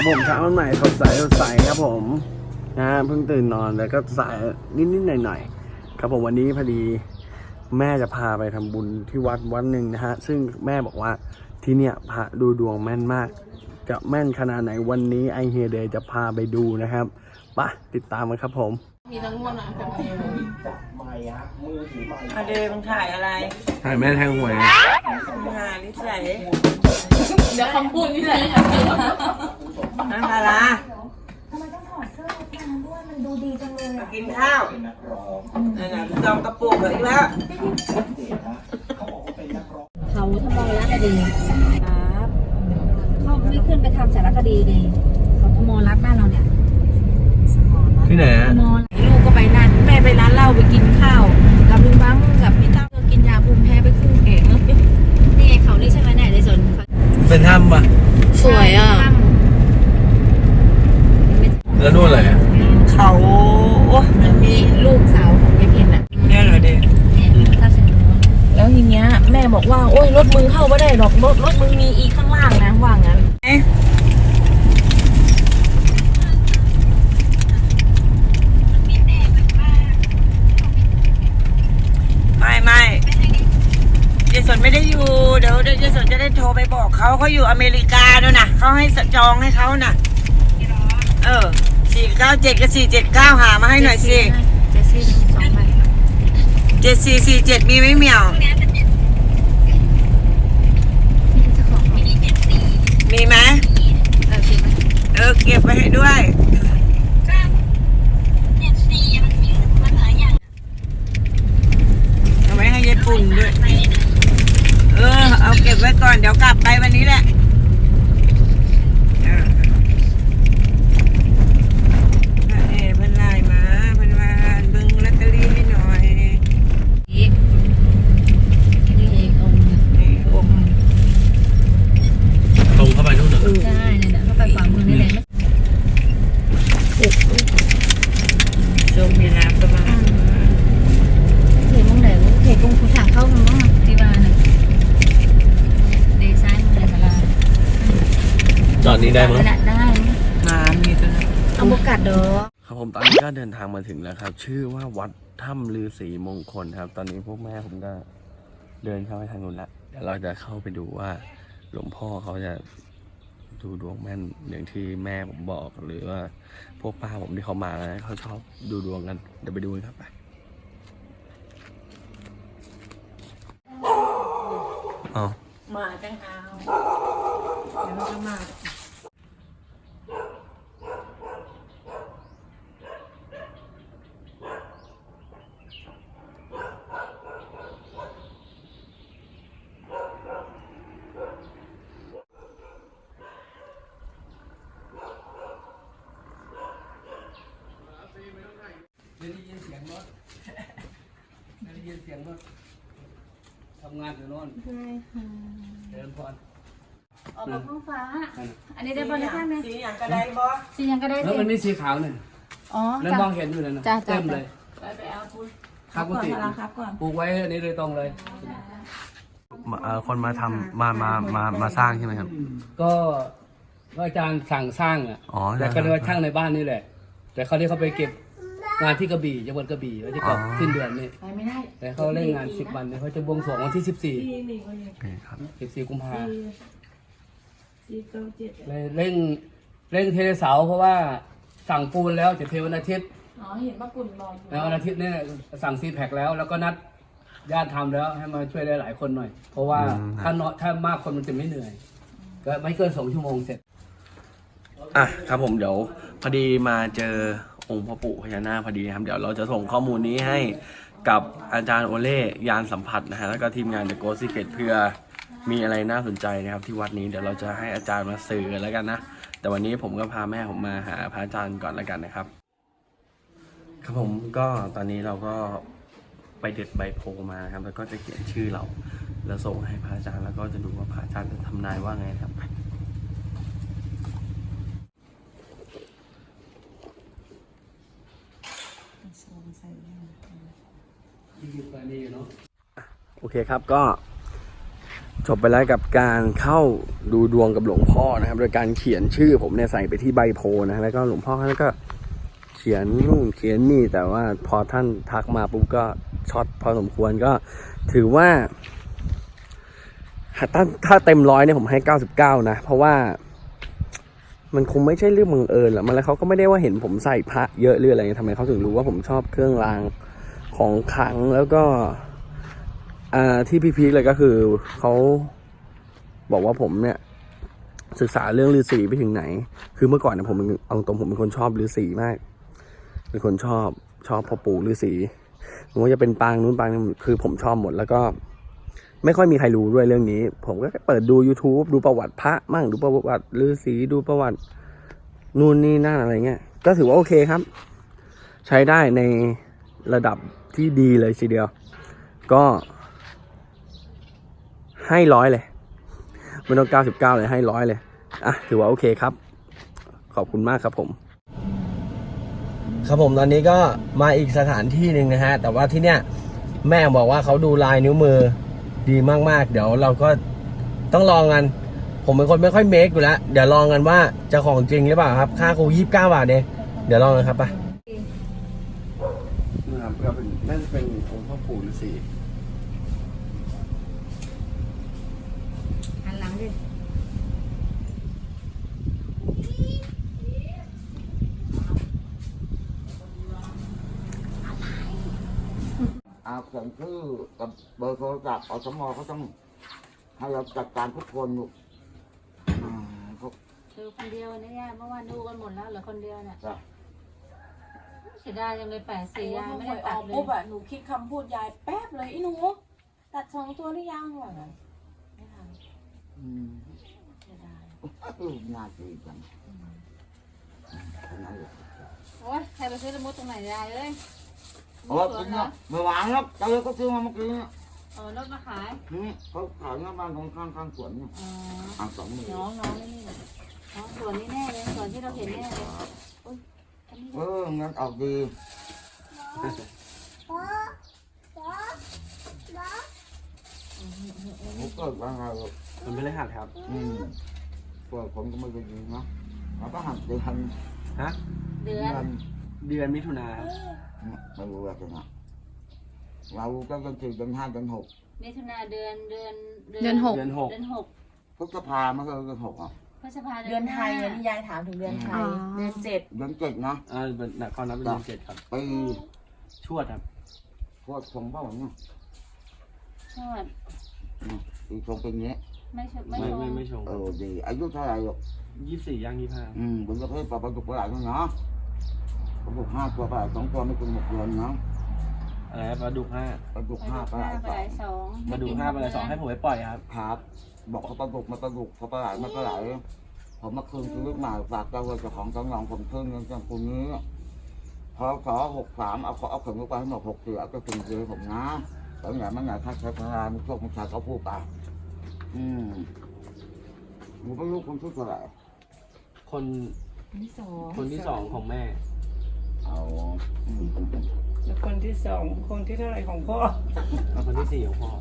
ครับผมเช้าวันใหม่สดใสสดใสครับผมนะเพิ่งตื่นนอนแล้วก็สายนิดๆหน่อยๆครับผมวันนี้พอดีแม่จะพาไปทำบุญที่วัดวัดหนึ่งนะฮะ ซึ่งแม่บอกว่าที่เนี่ยพระดูดวงแม่นมาก จะแม่นขนาดไหนวันนี้ไอเฮเดย์จะพาไปดูนะครับปะติดตามกันครับผม มีทั้งมวลอะอะเดย์มึงถ่ายอะไรถ่ายแม่แทงหวยมึงหานิสัยเดี๋ยวคำพูดนี่แหละนั่งอะไรทำไมต้องถอดเสื้อทุกวันด้วยมันดูดีจังเลยมาอะกินข้าวนั่นน่ะจองกระปุกเหลืออีกแล้วเขาทำลายรักคดีครับเขาไม่ขึ้นไปทำสารคดีดีเขาขโมยรักบ้านเราเนี่ยที่ไหนขโมยลูกก็ไปนั่น แม่ ไปร้านเหล้าไปกินข้าวกับลุงบังกับพี่ตั้มกินยาภูมิแพ้ไปครึ่งเก่งนี่ไงเขานี่ใช่ไหมเนี่ยในสวนเป็นถ้ำปะสวยอะ แล้วนู่นอะไรอะเขาโอ้มันมีลูกสาวของยายเพ็ญอะเนี่ยเหรอเดย์เนี่ยถ้าเสร็จแล้วแล้วทีเนี้ยแม่บอกว่าโอ้ยรถมึงเข้าไม่ได้หรอกรถรถมึงมีอีกข้างล่างนะว่างั้น เอ๊ะไม่ไม่เจสนไม่ได้อยู่ เดี๋ยวเดี๋ยวเจสนจะได้ โทรไปบอกเขาเขาอยู่อเมริกาด้วยนะเขาให้จองให้เขาน่ะ เออสี่เก้าเจ็ดกับสี่เจ็ดเก้าหามาให้หน่อยสิเจสซี่สองใบเจ็ดสี่สี่เจ็ดมีไหมเหมียว นี่เจ้าของมีไหมเออคือมันเออเก็บไว้ให้ด้วย เอาไว้ให้ยายปุ่นด้วย ออเอาเก็บไว้ก่อน เดี๋ยวกลับไปวันนี้แหละเออพระเอ๋เพิ่นไลน์มาเพิ่นว่าเบิ่งลอตเตอรี่ให้หน่อย อีกนี่เององค์ นี่อม ตรงเข้าไปนู่นเหรอ ใช่เนี่ยเข้าไปฝั่งมือนี่เลย โชคมีลาภก็มา เขตมองไหนเขตตรงทางเข้ามันมั้งที่บ้านน่ะเดซ้ายมือเลยสารา จอดนี้ได้มั้ง ได้ได้ มามีตัวนั้น เอาโบกัดดอครับผมตอนนี้ก็เดินทางมาถึงแล้วครับ ชื่อว่าวัดถ้ำลือศรีมงคลครับ ตอนนี้พวกแม่ผมก็เดินเข้าไปทางนู้นละเดี๋ยวเราจะเข้าไปดูว่าหลวงพ่อเขาจะดูดวงแม่นอย่างที่แม่ผมบอกหรือว่า พวกป้าผมที่เขามานะเขาชอบดูดวงกันเดี๋ยวไปดูกันครับไปเอามาจังเอาเดี๋ยวมันก็มา ไม่ได้ยินเสียงรถไม่ได้ ยินเสียงรถทำงานอยู่โน่นเดินพรออกมาท้องฟ้า อันนี้ได้บอลข้างไหมสีอย่างกระไดบอสียังก็ได้แล้วสิมันมีสีขาวเนี่ยอ๋อแล้วมองเห็นอยู่เลยนะจ้ะจ้ะ เต็มเลยไปไปเอาคุณครับกุฏิครับก่อนปลูกไว้อันนี้เลยตรงเลย มาเอ่อคนมาทำมามามามาสร้างใช่ไหมครับ ก็ก็อาจารย์สั่งสร้างอะอ๋อแต่ก็เรียกว่าช่างในบ้านนี่แหละ แต่เขาที่เขาไปเก็บ งานที่กระบี่จังหวัดกระบี่แล้วจะกลับสิ้นเดือนนี่ไปไม่ได้แต่เขาเล่นงานสิบวันเนี่ยเขาจะบวงสรวงวันที่สิบสี่ที่นี่ก็ยังโอเคครับสิบสี่กุมภาสี่เก้าเจ็ดเลยเร่งเร่งเทเสาเพราะว่าสั่งปูนแล้วจะเทวันอาทิตย์อ๋อเห็นป้าปุ่นบอกอยู่แล้ววันอาทิตย์เนี่ยสั่งซีแพคแล้ว แล้วก็นัดญาติทำแล้วให้มาช่วยได้หลายคนหน่อย เพราะว่าอืมถ้าน้อยถ้ามากคนมันจะไม่เหนื่อยก็ไม่เกินสองชั่วโมงเสร็จ อะครับผมเดี๋ยวพอดีมาเจอ องค์พ่อปู่พญานาคพอดีนะครับ เดี๋ยวเราจะส่งข้อมูลนี้ให้กับอาจารย์โอเล่ยานสัมผัสนะฮะแล้วก็ทีมงาน The Ghost Secret เพื่อมีอะไรน่าสนใจนะครับ ที่วัดนี้เดี๋ยวเราจะให้อาจารย์มาสื่อแล้วกันนะ แต่วันนี้ผมก็พาแม่ผมมาหาพระอาจารย์ก่อนแล้วกันนะครับ ครับผมก็ตอนนี้เราก็ไปเด็ดใบโพมาครับแล้วก็จะเขียนชื่อเรา แล้วส่งให้พระอาจารย์แล้วก็จะดูว่าพระอาจารย์จะทำนายว่าไงครับ นี่คือตัวนี้เนาะโอเคครับก็จบไปแล้วกับการเข้าดูดวงกับหลวงพ่อนะครับ โดยการเขียนชื่อผมเนี่ยใส่ไปที่ใบโพนะแล้วก็หลวงพ่อท่านก็เขียนนู่นเขียนนี่แต่ว่าพอท่านทักมาปุ๊บก็ช็อตพอสมควรก็ถือว่าถ้าถ้าเต็มร้อยเนี่ยผมให้99นะ เพราะว่ามันคงไม่ใช่เรื่องบังเอิญหรอกมันแล้วเขาก็ไม่ได้ว่าเห็นผมใส่พระเยอะหรืออะไรทำไมเขาถึงรู้ว่าผมชอบเครื่องราง ของขังแล้วก็ที่พีคๆเลยก็คือเขาบอกว่าผมเนี่ย ศึกษาเรื่องฤาษีไปถึงไหน คือเมื่อก่อนเนี่ยผมเป็นเอาตรงผมเป็นคนชอบฤาษีมาก เป็นคนชอบชอบพ่อปู่ฤาษีไมันจะเป็นปางนู้นปางนี้คือผมชอบหมดแล้วก็ ไม่ค่อยมีใครรู้ด้วยเรื่องนี้ ผมก็เปิดดู YouTube ดูประวัติพระมั่งดูประวัติฤาษีดูประวัตินู่นนี่นั่นอะไรเงี้ยก็ถือว่าโอเคครับ ใช้ได้ใน ระดับที่ดีเลยทีเดียว ก็ให้ร้อยเลยไม่ต้องเก้าสิบเก้าเลยให้ร้อยเลย อะ ถือว่าโอเคครับ ขอบคุณมากครับผม ครับผมตอนนี้ก็มาอีกสถานที่หนึ่งนะฮะ แต่ว่าที่เนี้ยแม่บอกว่าเขาดูลายนิ้วมือดีมากๆ เดี๋ยวเราก็ต้องลองกัน ผมเป็นคนไม่ค่อยเมคอยู่แล้ว เดี๋ยวลองกันว่าจะของจริงหรือเปล่าครับ ค่าครูยี่สิบเก้าบาทเองเดี๋ยวลองกันครับไปนะครับป็ นน่าจะเป็นองค์พ่อปู่ฤาษีหันหลังดิอาเขียนชื่อกับเบอร์โทรศัพท์อสมเขาต้องให้เราจัดการทุกคนลูกอ่าพวกดูคนเดียวเนี่ยเมื่อวานดูกันหมดแล้วเหลือคนเดียวเนี่ย จะ เสียดายจังเลยแปดสี่ยายไม่ไม่ได้ได้ตัอดอกเลปุ๊บยอะหนูคิดคำพูดยายแป๊บเลยไอ้หนูตัดสองตัวหรือยังวะไม่ทันอืมเสียดายเออน่าดีจังคนนั้นเลยโอ้ยใครไปซื้อละมุดตรงไหนยายเอ้ยโอ้ยกินเนี่ยเมื่อวานครับเจอก็ซื้อมาเมื่อกี้เนี่ยเออรถมาขายนี่เขาขายหน้าบ้านของข้างข้างสวนเนี่ยอ๋ออ่าสองหมื่นน้องน้องนี่น้องส่วนนี้แน่เลยส่วนที่เราเห็นแน่เลยอุ้ยอันนี้ เออเงินออกดีผมเกิดว่าไงลูกมันไม่ได้หักครับ อืมเกิดผมก็ไม่ได้ยินนะเราก็หักเดือนฮะ เดือเดืนอนเดือนมิถุนาครับไม่รู้อะไรนะเราก็เป็นสี่เดือนห้าเดือนหกมิถุนาเดือนเดือนเดือนหก เดือนหกพฤษภาไม่เคยเดือนหกอะ พฤษภาเดือนไทยหอัน้านนี้ยายถามถึงเดือนไทยเดือนเจ็ดเดือนเจ็ดนะอ่าเป็นนครนับเป็นเดือนเจ็ดครับ ปีชวดครับ พวกชงเปล่าเนี่ยชอบปีชงเป็นอย่างนี้ไม่ชอบไม่ไม่ชอบไม่ไม่ชงเออดีอายุเท่าไหร่หรอกยี่สี่ย่างยี่ห้าอืมบนประเภทปลาปลาดุกปลาไหลนั่นเนาะปลาดุกห้าตัวปลาไหลสองตัวไม่เกินหกเดือนเนาะ อะไรครับปลาดุกห้าปลาดุกไปห้าดูปลาไหลห้าไปสองสองปลาดุกห้าปลาไหลสองให้ผมไปปล่อยครับ ครับ บอกเขาปลาดุกมาปลาดุกเขาปลาไหลมาปลาไหลผมมาคืนชีวิตใหม่ฝากเจ้าเจ้าของสองหลองผมคืนเงินจากคนนี้พอขอหกสามเอาขอเอาเข็มลูกไปให้หมดหกเสือก็ถึงเสือผมนะแต่ไหนมันไหนทักใช้พลามุกโชคมุกชายเขาพูดไปอืมหนูเป็นลูกคนที่เท่าไหร่คนที่สองคนที่สองของแม่เอาอืม แล้วคนที่สองคนที่เท่าไหร่ของพ่อแล้วคนที่สี่ของพ่อ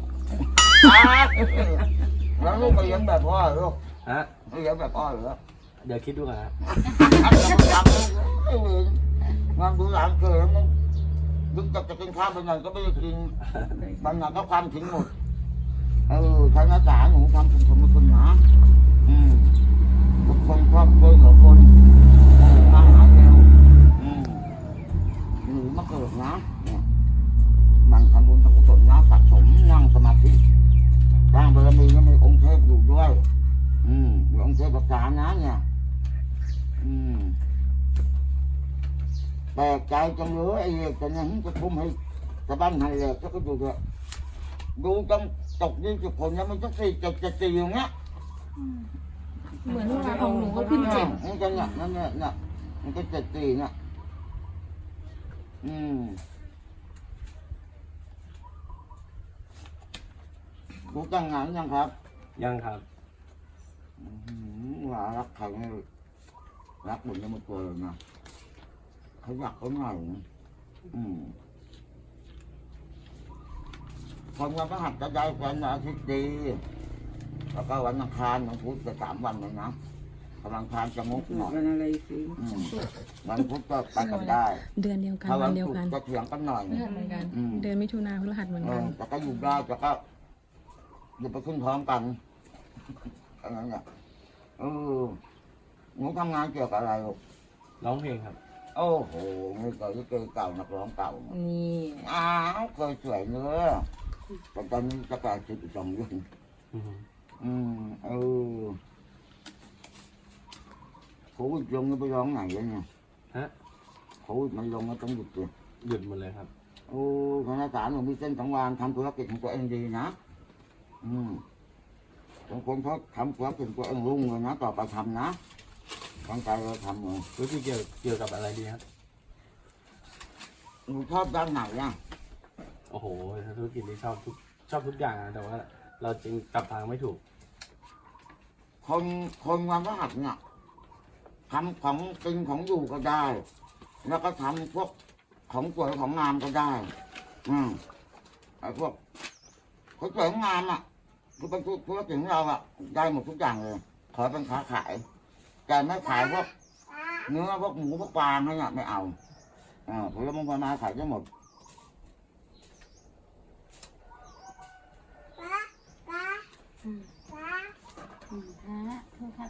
แล้วลูกไปเลี้ยงแบบพ่อเหรอลูกฮะไม่เลี้ยงแบบพ่อเหรอเดี๋ยวคิดดูกันครับอันนี้มันยังไม่เห็นงานดูหลานเกิดมันดึกจากจะกินข้าวบางอย่างก็ไม่ได้กินบางอย่างก็ความทิ้งหมดเออทางอาจารย์หนูทำคุณสมคุณนะอืมทุกคนครอบครัวเหลือคนเออมาหาเร็วอืมหนูมาเกิด นะเนี่ยนั่งทำบุญทำกุศลนะสะสมนั่งสมาธิสร้างบารมีก็มีองค์เทพอยู่ด้วย อืมมีองค์เทพประสานนะเนี่ย อืมแปลกใจจังเลยไอ้เด็กจะยังจะทุ่มให้จะบ้านให้เลยก็ดูเถอะดูต้องตกยี่สิบคนแล้วมันต้องสี่เจ็ดเจ็ดสี่อย่างเงี้ยเหมือนว่าของหนูก็ขึ้นเจ็ดมันก็เนี่ยนั่นเนี่ยเนี่ยมันก็เจ็ดสี่เนี่ย อืมรู้จังงานยังครับยังครับ อืมว่ารักใครไม่รักเหมือนกันหมดตัวเลยนะเขาอยากเขาหน่อยนะอืมคนวันพระหัสจะได้แฟนวันอาทิตย์ดีแล้วก็วันอังคารวันพุธจะสามวันเลยนะ วันอังคารจะงกหน่อยวันอะไรสิอืมวันพุธก็ไปกันได้ เดือนเดียวกันถ้าวัวันนเดียวศุกกัน ร์ก็เถียงกันหน่อยเพื่อนเหมือนกัน อืมเดือนมิถุนาพฤหัสเหมือนเอกัน อแต่ก็อยู่ได้แต่ก็อย่าไปขึ้นพร้อมกันอันนั้นเนี่ยเออหนูทำงานเกี่ยวกับอะไรลูกร้องเพลงครับ โอ้โหนี่ก็ลิเกเก่านักร้องเก่า นี่อ้าวเคยสวยเนื้อแต่ตอนนี้จะแปดสิบสองเดือนอืมเออโค วิดลงแล้วไปร้องไหนแล้วเนี่ยฮะโควิดมันลงแล้วต้องหยุดเลยหยุดหมดเลยครับ โอ้คณะสารหนูมีเส้นสังวานทำธุรกิจของตัวเองดีนะ อืมบางคนเขาทำธุรกิจของตัวเองรุ่งเลยนะต่อไปทำนะตั้งใจเลยทำเลยรู้ที่เกี่ยวเกี่ยวกับอะไรดีครับหนูชอบด้านไหนอะโอ้โหธุรกิจนี้ชอบทุกชอบทุกอย่างนะแต่ว่า เราจึงกลับทางไม่ถูก คนคนวันพฤหัสเนี่ย ทำของกินของอยู่ก็ได้ แล้วก็ทำพวกของสวยของงามก็ได้ อืมไอ้พวกของสวยของงามอะคือเป็นธุรกิจของเราอะ ได้หมดทุกอย่างเลย ขอเป็นค้าขาย แต่ไม่ขายพวกเนื้อพวกหมูพวกปลาให้เนี่ยไม่เอาอ่าผลไม้ผลไม้ขายได้หมด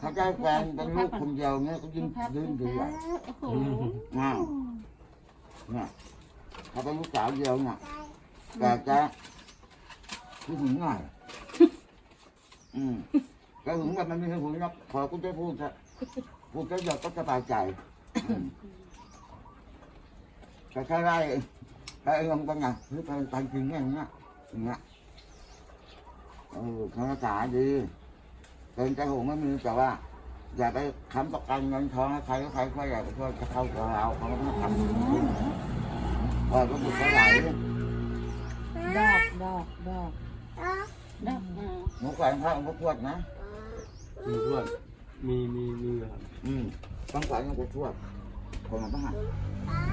ถ้าได้แฟนเป็นลูกคนเดียวเนี่ยก็ยิ่งยิ่งดีอะโอ้โหง่ายเนี่ยถ้าเป็นลูกสาวเดียวเนี่ยแต่จะผู้หญิงหน่อยอืมก็หึงแบบมันไม่ใช่หึงนะขอกูจะพูดจะพูดจะหยดก็สบายใจอืมแต่ถ้าได้ได้ลงกันไงหรือไปไปจริงอย่างเงี้ยอย่างเงี้ยเออคณะสาดี เกินใจหงไม่มีแต่ว่า อย่าไปค้ำประกันเงินทองให้ใครก็ใครก็อย่าไปช่วยจะเข้าตัวเราเขาไม่ต้องทำปล่อยก็หยุดก็ไหลดอกดอกดอกดอกหนูแขวนพระองค์พระทวดนะมีทวดมีมีมีครับอืมต้องแขวนองค์พระทวดคนละพระหัตถ์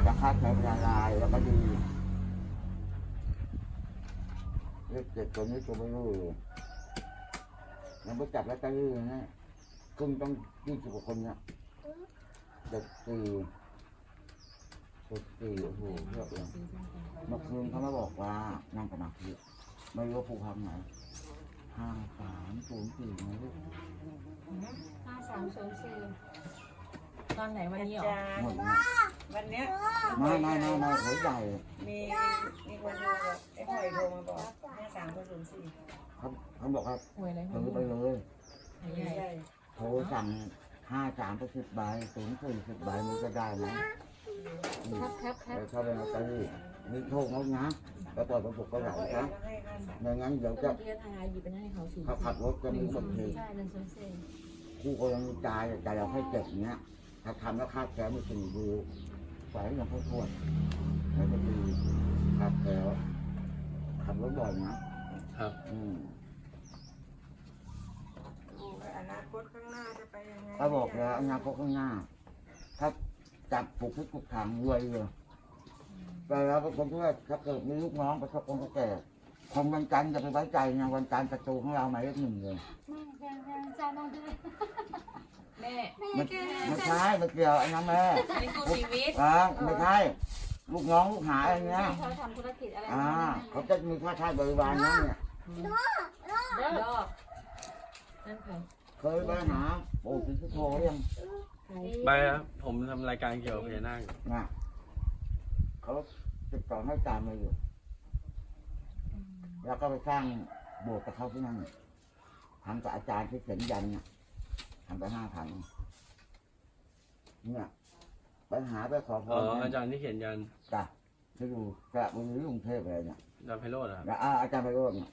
จะคาดใช้เวลาลายแล้วก็ดีเลขเจ็ดตัวนี้ตัวไม่รู้ ยยังไปจับแล้วตะลื่นนะครึ่งต้องยี่สิบกว่าคนเนี่ยเจ็ดสี่เจ็ดสี่โอ้โหเยอะเลยเมื่อคืนเขามาบอกว่านั่งสมาธิไม่รู้ว่าภูพังไหนห้าสามศูนย์สี่ไหมลูกห้าสามศูนย์สี่ตอนไหนวันนี้เหรอจารหมย์ดนะวันเนี้ยไม่ไม่ไม่ไม่หัวใหญ่ มีมีคนโทรบอกไอ้หอยโทรมาบอกห้าสามศูนย์สี่ เขาเขาบอกว่าหวยอะไรซื้อไปเลยหวยใหญ่ใหญ่โทรสั่งห้าสามไปสิบใบศูนย์สี่สิบใบมันก็ได้นะอืมครับครับครัแล้บวเขาเลยมาตีมีโชคแล้วนะแล้วปล่อยประสบก็ไหลเขาเอนะงก็ให้ห้าสามไม่งั้นเดี๋ยวเมื่จะอกี้ทายหยิบไปให้เขาสี่เขาขับรถจะมีอุบัติเหตุใช่หนึ่งศูนย์สี่คู่กรณีตายแต่เราแค่เจ็บเนี้ยถ้าทำแล้วคาดแผลไม่ถึงดูไฟอย่างพ่อทวดแล้วก็ดีคาดแผลขับรถบ่อยนะ ครับ อืมอนาคตข้างหน้าจะไปยังไงก็บอกแล้วอนาคตข้างหน้า ถ้าจับปลูกทุกทุกทางรวยเลยแต่เราเป็นคนที่ว่าถ้าเกิดมีลูกน้องประสบคนแก่คนวันจันทร์จะไปไว้ใจนะวันจันทร์ประตูของเราหมายเลขหนึ่งเลยไม่แค่แค่เจ้าน้องด้วยแม่ไม่ไม่ใช่ไม่เกี่ยวไอ้น้องแม่นี่กูชีวิตอ่าไม่ใช่ลูกน้องลูกหาอะไรเงี้ยเขาทำธุรกิจอะไรอ่าเขาจะมีค่าใช้บริวารนั่นเนี่ย ดอกนั่นใครเคยไปหาปู่ศรีสุโธยังไปครับผมทำรายการเกี่ยวกับพญานาคอยู่นะเขาติดต่อให้ตามมาอยู่ แล้วก็ไปสร้างโบสถ์กับเขาที่นั่นทำกับอาจารย์ที่เขียนยันเนี่ยทำไปห้าพันเนี่ยไปหาไปขอพอ๋อรอาจารย์ที่เขียนยันจ้ะที่อยู่สระบุรีกรุงเทพเลยเนี่ยอาจารย์ไพโรธอะครับ แล้วอ่าอาจารย์ไปโรจน์เนี่ย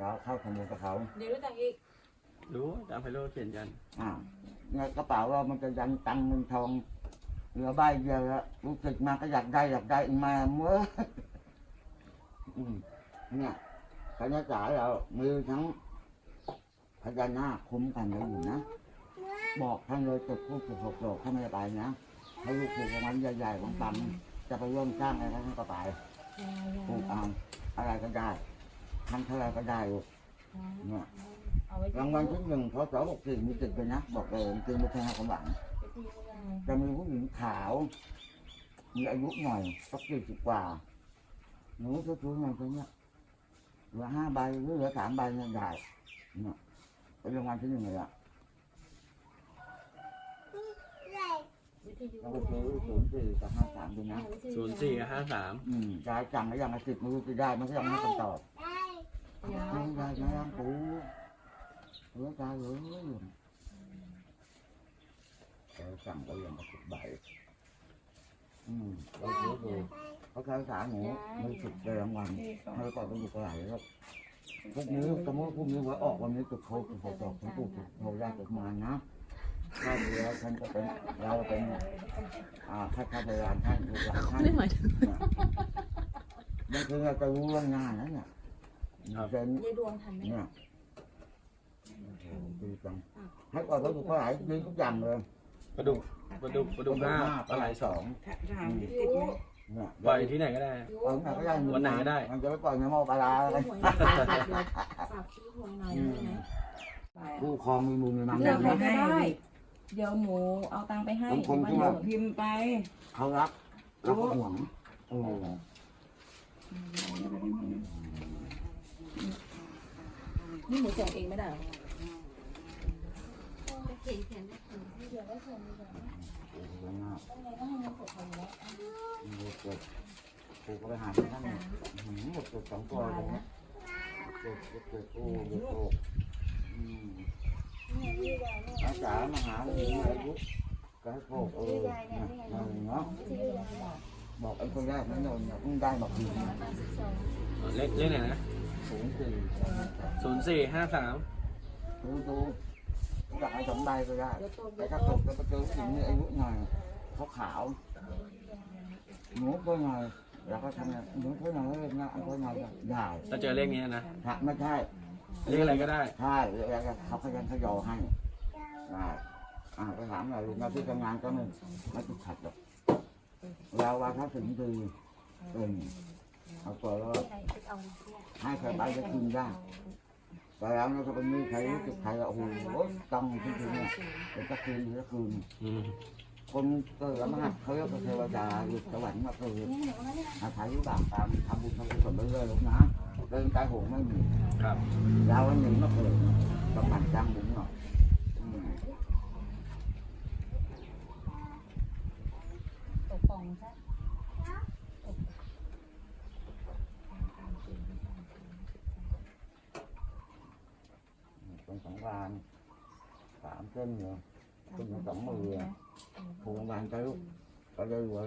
แล้วเข้าขโมยกับเขาเดี๋ยวรู้จักอีกรู้อาจารย์ไพโรธเขียนยันอ่าในกระเป๋าเรามันจะยันตังค์เงินทองเหลือใบเดียวแล้วรู้สึกมาก็อยากได้อยากได้อีกมาเมื่ออืมเนี่ยพญาจ๋าเรามีทั้งพญานาคคุ้มกันเราอยู่นะ บอกท่านเลยจุดพูดจุดหกโลกถ้าไม่ได้ไปนะให้ลูกผูกรางวัลใหญ่ๆของตังจะไปร่วมสร้างอะไรท่านก็ไปปลูกเอาอะไรก็ได้ ทำเท่าไรก็ได้ลูกเนี่ยเอาไว้รางวัลที่หนึ่งพศหกสี่มีติดเลยนะ บอกเลยจริงไม่ใช่ให้ความหวังจะมีผู้หญิงขาว มีอายุหน่อยสักสี่สิบกว่า หนูจะซื้อเงินตัวเนี้ยเหลือห้าใบหรือเหลือสามใบเงินได้เนี่ยเป็นรางวัลที่หนึ่งเลยอะเราไปซื้อศูนย์สี่กับห้าสามดูนะศูนย์สี่ห้าสามอืมยายจำไม่ยังอาสิบไม่รู้จะได้มันก็ยังไม่คำตอบ ไม่ได้ไม่ยังปูเหลือใจเลยเราสั่งไปยังมาสิบใบอืมเราซื้อดูเขาใช้สาหนูมีสิบได้รางวัลให้ก่อนไปอยู่กระไหลแล้วพวกนี้สมมติพวกนี้ไว้ออกวันนี้จุดโคกจุดโคกจุดโคกจุดโคกยากจุดมานะถ้าเดียวฉันจะเป็นเราเป็นอ่าข้าข้าพยานท่านลูกหลานท่านไม่หมายถึงบางทีเราจะรู้เรื่องงานนะเนี่ย ครับเซนยายดวงทันไหมเนี่ยโอ้โหดีจังให้ก่อนเขาดูเขาหลายดีทุกอย่างเลยปลาดุกปลาดุกปลาดุกห้าปลาไหลสองถามติดไหมเนี่ยปล่อยที่ไหนก็ได้ปล่อยไหนก็ได้วันไหนก็ได้ มันจะไม่ปล่อยในหม้อปลาร้าอะไรฝากซื้อหวยหน่อยได้ไหมผู้ครองมีมูลมีมันเลือกใครนะก็ได้ เดี๋ยวหนูเอาตังค์ไปให้บางคนที่วัว่านพิมพ์ไป เขารักแล้วก็ห่วงโอ้ นี่หนูแจกเองไม่ได้เหรอโหมากหมดเกิดกูก็ไปหาที่นั่นเนี่ยอื้อหือหมดเกิดสองตัวเลยนะเกิดเกิดเกิดโอ้เกิดโอ้อืมอาสามาหาผู้หญิงอายุก็ให้โชคเออเนี่ยเนาะบอกไอ้คนแรกนั่นโดนเนี่ยเพิ่งได้บอกดีเลขเลขไหนนะ ศูนย์สี่ศูนย์สี่ห้าสามดูดูอยากให้สมใบก็ได้แต่ถ้าตกจะไปเจอผู้หญิงมีอายุหน่อยเขาขาวหนูตัวหน่อยแล้วก็ทำงานหนูตัวหน่อยเลยนะอันตัวหน่อยได้ถ้าเจอเลขนี้นะถ้าไม่ใช่เลขอะไรก็ได้ใช่แล้วก็เขาขยันขยอให้ได้อ่าไปถามหน่อยลูกนะที่ทำงานก็ไม่ไม่ติดขัดหรอกเราว่าถ้าถึงดีเป็นเอาตัวรอด ให้ใครไปจะกินได้แต่แล้วเนี่ยถ้าเป็นมีใครรู้สึกใครโอ้โหต้องจริงๆเนี่ยเป็นตะคืนหรือตะคืนอืมคนเกิดมาเขาเรียกว่าเทวดาหยุดสวรรค์มาเกิดอาศัยวิบากตามทำบุญทำกุศลไปเรื่อยๆลูกนะเดินใจหงไม่มีครับเราวันหนึ่งมาเกิดประมาณจ้างบุญหน่อยอืม ตกปองซะ เป็นสองวาน สามเส้นเลยเป็นสองมือผูกวานใจลูกก็ได้รวย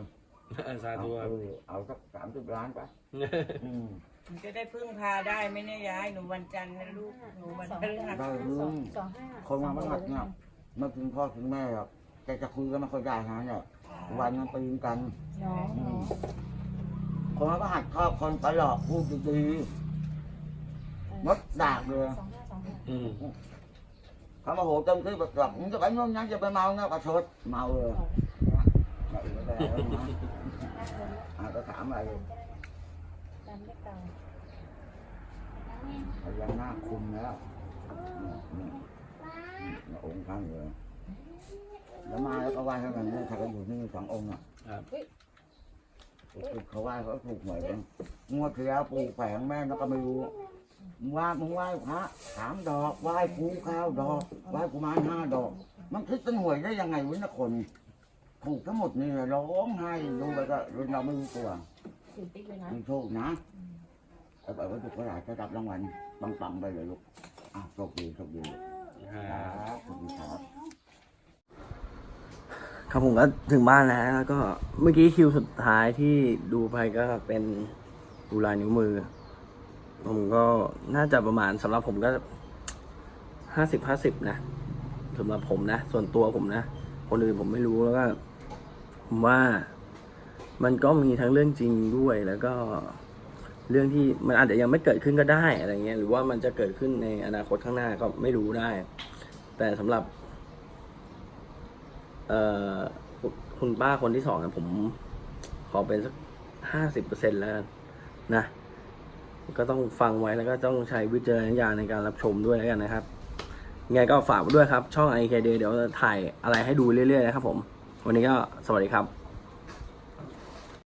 สาเอาธุครับเออเอาสักสามสิบล้านไปอืมมันจะได้พึ่งพาได้ไหมเนี่ยยายหนูวันจันทร์นะลูกหนูวันพฤหัสได้เรื่องสองห้าคนมาบ้านเนี่ยมาถึงพ่อถึงแม่หรอกแกจะคุยกันไม่ค่อยได้ฮะเนี่ยวันนั้นปีนกันน้องอืมคนมาหัดชอบคนไปหลอกพูดดีๆมดดากเลย เขามาโหเต็มที่แบบแบบมึงจะไปนู่นนั่นจะไปเมาเนี่ยประชดเมาเลยมาอีกแล้วนะอ่าก็ถามอะไรจำได้เก่าพยันหน้าคุมแล้วเนี่ยเนี่ยเนี่ยองค์ข้างเลยแล้วมาแล้วก็ไหว้ข้างกันเนี่ยเขาก็อยู่นี่สององค์อะครับถูกเขาไหว้เขาถูกหวยกันงวดที่แล้วปลูกแฝงแม่แล้วก็ไม่รู้ มึงว่ามึงไหว้พระสามดอกไหว้กูข้าวดอกไหว้กุมารห้าดอก มันคิดเป็นหวยได้ยังไงวะนะคนถูกทั้งหมดนี่ร้องไห้ดูไปก็เราไม่รู้ตัวถือติ๊กเลยนะมีโชคนะเอาไปว่าถูกเท่าไหร่จะรับรางวัลปังๆไปเลยลูกอะโชคดีโชคดีลูกครับขอบคุณครับครับผมก็ถึงบ้านแล้วแล้วก็เมื่อกี้คิวสุดท้ายที่ดูไปก็เป็นดูลายนิ้วมือ ผมก็น่าจะประมาณสำหรับผมก็ห้าสิบห้าสิบนะสำหรับผมนะ ส่วนตัวผมนะ คนอื่นผมไม่รู้แล้วก็ผมว่ามันก็มีทั้งเรื่องจริงด้วยแล้วก็เรื่องที่มันอาจจะยังไม่เกิดขึ้นก็ได้อะไรเงี้ย หรือว่ามันจะเกิดขึ้นในอนาคตข้างหน้าก็ไม่รู้ได้ แต่สำหรับ เอ่อคุณป้าคนที่สองนะผม ขอเป็นสักห้าสิบเปอร์เซ็นแล้วนะ ก็ต้องฟังไว้แล้วก็ต้องใช้วิจารณญาณในการรับชมด้วยแล้วกันนะครับงไงก็ฝากด้วยครับ ช่อง i k d เดี๋ยวถ่ายอะไรให้ดูเรื่อยๆนะครับผม วันนี้ก็สวัสดีครับ